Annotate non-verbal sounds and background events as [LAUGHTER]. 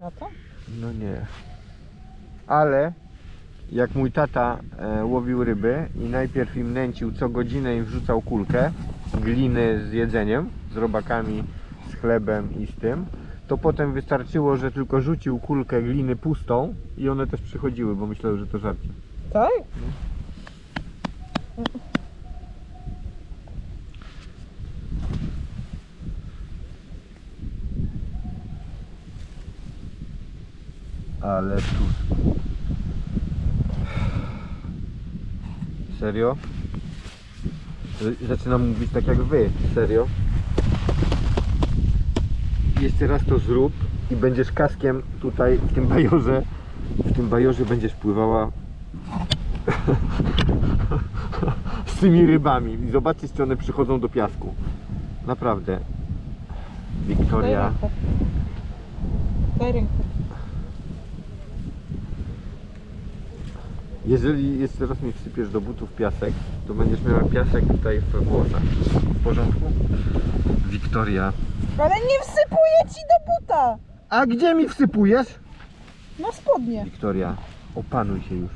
No to? No nie. Ale jak mój tata e, łowił ryby i najpierw im nęcił co godzinę im wrzucał kulkę gliny z jedzeniem, z robakami, z chlebem i z tym, to potem wystarczyło, że tylko rzucił kulkę gliny pustą i one też przychodziły, bo myślały, że to żarcie. Tak? Ale tu. Serio? Zaczynam mówić tak jak wy. Serio? Jeszcze raz to zrób i będziesz kaskiem tutaj w tym bajorze. W tym bajorze będziesz pływała [LAUGHS] z tymi rybami. I zobaczysz, czy one przychodzą do piasku. Naprawdę. Daj Wiktoria. rękę. Daj rękę. Jeżeli jeszcze raz mi wsypiesz do butów piasek, to będziesz miała piasek tutaj w włosach. W porządku? Wiktoria. Ale nie wsypuję ci do buta! A gdzie mi wsypujesz? Na spodnie. Wiktoria, opanuj się już.